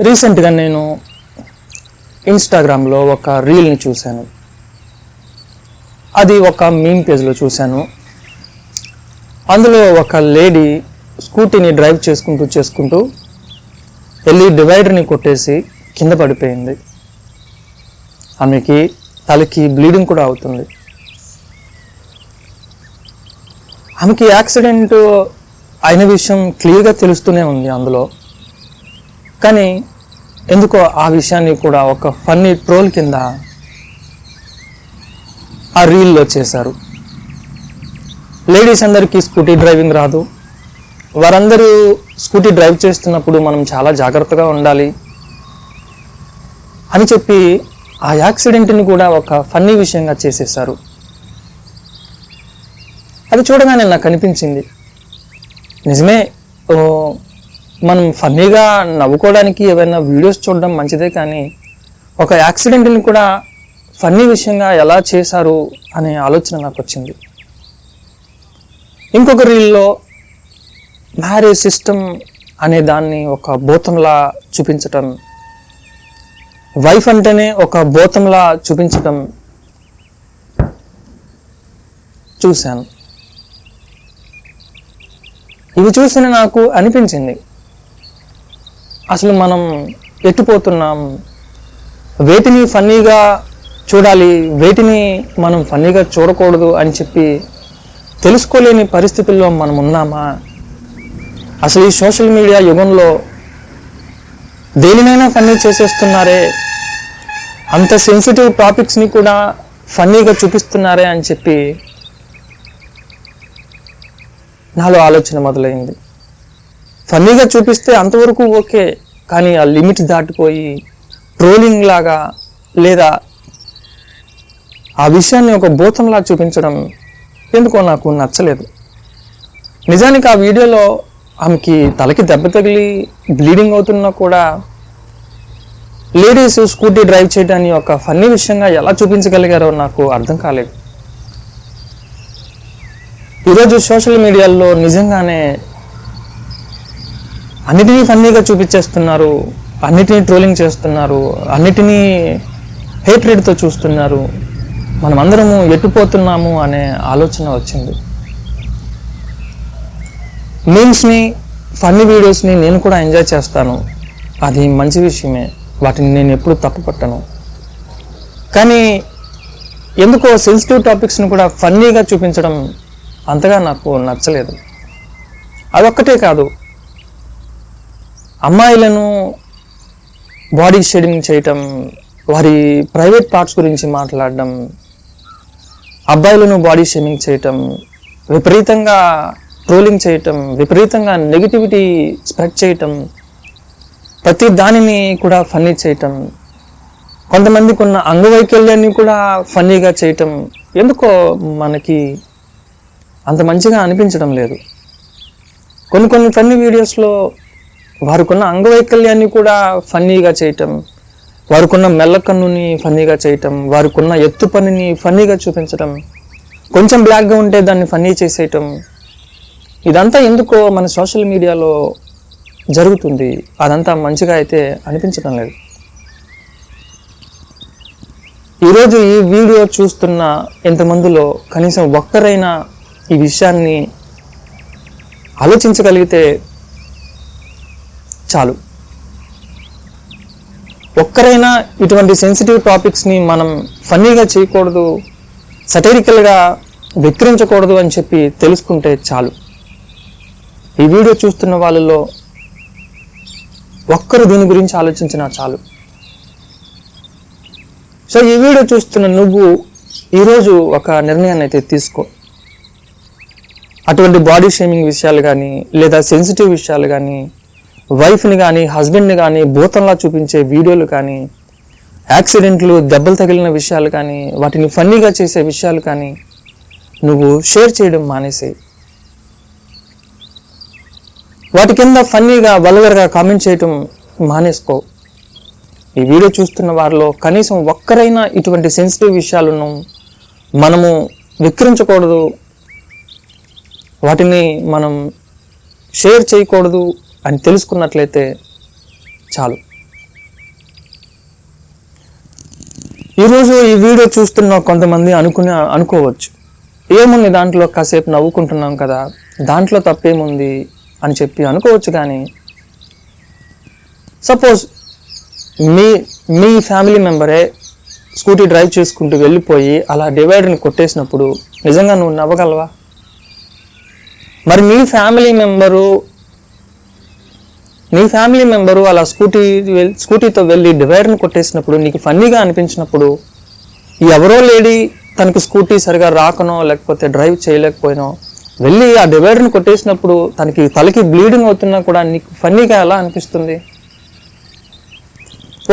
రీసెంట్గా నేను ఇన్స్టాగ్రామ్లో ఒక రీల్ని చూశాను. అది ఒక మీమ్ పేజ్లో చూశాను. అందులో ఒక లేడీ స్కూటీని డ్రైవ్ చేసుకుంటూ చేసుకుంటూ వెళ్ళి డివైడర్ని కొట్టేసి కింద పడిపోయింది. ఆమెకి తలకి బ్లీడింగ్ కూడా అవుతుంది. ఆమెకి యాక్సిడెంట్ అయిన విషయం క్లియర్గా తెలుస్తూనే ఉంది అందులో. కానీ ఎందుకో ఆ విషయాన్ని కూడా ఒక ఫన్నీ ట్రోల్ కింద ఆ రీల్లో చేశారు. లేడీస్ అందరికీ స్కూటీ డ్రైవింగ్ రాదు. వారందరూ స్కూటీ డ్రైవ్ చేస్తున్నప్పుడు మనం చాలా జాగ్రత్తగా ఉండాలి అని చెప్పి ఆ యాక్సిడెంట్ని కూడా ఒక ఫన్నీ విషయంగా చేసేసారు అది చూడగానే నాకు అనిపించింది. నిజమే మనం ఫన్నీగా నవ్వుకోవడానికి ఏవైనా వీడియోస్ చూడడం మంచిదే కానీ ఒక యాక్సిడెంట్ని కూడా ఫన్నీ విషయంగా ఎలా చేశారు అనే ఆలోచన నాకు వచ్చింది. ఇంకొక రీల్లో మ్యారేజ్ సిస్టమ్ అనే దాన్ని ఒక భూతంలా చూపించటం వైఫ్ అంటేనే ఒక భూతంలా చూపించటం చూశాను. ఇవి చూసిన నాకు అనిపించింది. అసలు మనం ఎట్టుపోతున్నాం వేటిని ఫన్నీగా చూడాలి వేటిని మనం ఫన్నీగా చూడకూడదు అని చెప్పి తెలుసుకోలేని పరిస్థితుల్లో మనం ఉన్నామా? అసలు ఈ సోషల్ మీడియా యుగంలో దేనినైనా ఫన్నీ చేసేస్తున్నారే? అంత సెన్సిటివ్ టాపిక్స్ని కూడా ఫన్నీగా చూపిస్తున్నారే అని చెప్పి నాలో ఆలోచన మొదలైంది. ఫన్నీగా చూపిస్తే అంతవరకు ఓకే కానీ ఆ లిమిట్ దాటిపోయి ట్రోలింగ్ లాగా లేదా ఆ విషయాన్ని ఒక భూతంలా చూపించడం ఎందుకో నాకు నచ్చలేదు. నిజానికి ఆ వీడియోలో ఆమెకి తలకి దెబ్బ తగిలి బ్లీడింగ్ అవుతున్నా కూడా లేడీస్ స్కూటీ డ్రైవ్ చేయడాన్ని ఒక ఫన్నీ విషయంగా ఎలా చూపించగలిగారో నాకు అర్థం కాలేదు. ఈరోజు సోషల్ మీడియాలో నిజంగానే అన్నిటినీ ఫన్నీగా చూపించేస్తున్నారు అన్నిటినీ ట్రోలింగ్ చేస్తున్నారు అన్నిటినీ హేట్రెడ్తో చూస్తున్నారు. మనమందరము ఎట్టుపోతున్నాము అనే ఆలోచన వచ్చింది. మీమ్స్ని ఫన్నీ వీడియోస్ని నేను కూడా ఎంజాయ్ చేస్తాను. అది మంచి విషయమే. వాటిని నేను ఎప్పుడు తప్పుపట్టను. కానీ ఎందుకో సెన్సిటివ్ టాపిక్స్ని కూడా ఫన్నీగా చూపించడం అంతగా నాకు నచ్చలేదు. అదొక్కటే కాదు. అమ్మాయిలను బాడీ షేడింగ్ చేయటం వారి ప్రైవేట్ పార్ట్స్ గురించి మాట్లాడడం అబ్బాయిలను బాడీ షేమింగ్ చేయటం విపరీతంగా ట్రోలింగ్ చేయటం విపరీతంగా నెగిటివిటీ స్ప్రెడ్ చేయటం ప్రతి దానిని కూడా ఫన్నీ చేయటం కొంతమందికి ఉన్న అంగవైకల్యాన్ని కూడా ఫన్నీగా చేయటం ఎందుకో మనకి అంత మంచిగా అనిపించడం లేదు. కొన్ని కొన్ని ఫన్నీ వీడియోస్లో వారికున్న అంగవైకల్యాన్ని కూడా ఫన్నీగా చేయటం వారికున్న మెల్లకన్నుని ఫన్నీగా చేయటం వారికున్న ఎత్తు పనిని ఫన్నీగా చూపించటం కొంచెం బ్లాక్గా ఉంటే దాన్ని ఫన్నీ చేసేయటం ఇదంతా ఎందుకో మన సోషల్ మీడియాలో జరుగుతుంది. అదంతా మంచిగా అయితే అనిపించడం లేదు. ఈరోజు ఈ వీడియో చూస్తున్న ఎంతమందిలో కనీసం ఒక్కరైనా ఈ విషయాన్ని ఆలోచించగలిగితే చాలు. ఒక్కరైనా ఇటువంటి సెన్సిటివ్ టాపిక్స్ని మనం ఫన్నీగా చేయకూడదు సటైరికల్గా విక్రించకూడదు అని చెప్పి తెలుసుకుంటే చాలు. ఈ వీడియో చూస్తున్న వాళ్ళలో ఒక్కరు దీని గురించి ఆలోచించినా చాలు. సో ఈ వీడియో చూస్తున్న నువ్వు ఈరోజు ఒక నిర్ణయాన్ని అయితే తీసుకో. అటువంటి బాడీ షేమింగ్ విషయాలు కానీ లేదా సెన్సిటివ్ విషయాలు కానీ వైఫ్ని కానీ హస్బెండ్ని కానీ భూతంలా చూపించే వీడియోలు కానీ యాక్సిడెంట్లు దెబ్బలు తగిలిన విషయాలు కానీ వాటిని ఫన్నీగా చేసే విషయాలు కానీ నువ్వు షేర్ చేయడం మానేసేయి. వాటి కింద ఫన్నీగా వల్గర్గా కామెంట్ చేయటం మానేసుకో. ఈ వీడియో చూస్తున్న వారిలో కనీసం ఒక్కరైనా ఇటువంటి సెన్సిటివ్ విషయాలను మనము విక్రించకూడదు వాటిని మనం షేర్ చేయకూడదు. అని తెలుసుకున్నట్లయితే చాలు. ఈరోజు ఈ వీడియో చూస్తున్న కొంతమంది అనుకునే అనుకోవచ్చు. ఏముంది దాంట్లో కాసేపు నవ్వుకుంటున్నాం కదా దాంట్లో తప్పేముంది అని చెప్పి అనుకోవచ్చు కానీ సపోజ్ మీ మీ ఫ్యామిలీ మెంబరే స్కూటీ డ్రైవ్ చేసుకుంటూ వెళ్ళిపోయి అలా డివైడర్ని కొట్టేసినప్పుడు నిజంగా నువ్వు నవ్వగలవా? మరి మీ ఫ్యామిలీ మెంబరు నీ ఫ్యామిలీ మెంబరు అలా స్కూటీ స్కూటీతో వెళ్ళి డివైడర్ని కొట్టేసినప్పుడు నీకు ఫన్నీగా అనిపించినప్పుడు ఎవరో లేడీ తనకి స్కూటీ సరిగా రాకనో లేకపోతే డ్రైవ్ చేయలేకపోయినో వెళ్ళి ఆ డివైడర్ని కొట్టేసినప్పుడు తనకి తలకి బ్లీడింగ్ అవుతున్నా కూడా నీకు ఫన్నీగా ఎలా అనిపిస్తుంది?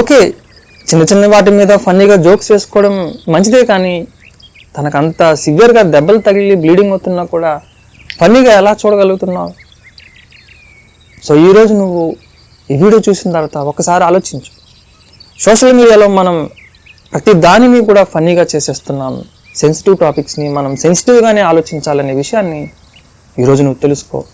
ఓకే చిన్న చిన్న వాటి మీద ఫన్నీగా జోక్స్ వేసుకోవడం మంచిదే కానీ తనకు అంత సివియర్గా దెబ్బలు తగిలి బ్లీడింగ్ అవుతున్నా కూడా ఫన్నీగా ఎలా చూడగలుగుతున్నావు? సో ఈరోజు నువ్వు ఈ వీడియో చూసిన తర్వాత ఒకసారి ఆలోచించు. సోషల్ మీడియాలో మనం ప్రతి దానిని కూడా ఫన్నీగా చేసేస్తున్నాం. సెన్సిటివ్ టాపిక్స్ని మనం సెన్సిటివ్గానే ఆలోచించాలనే విషయాన్ని ఈరోజు నువ్వు తెలుసుకో.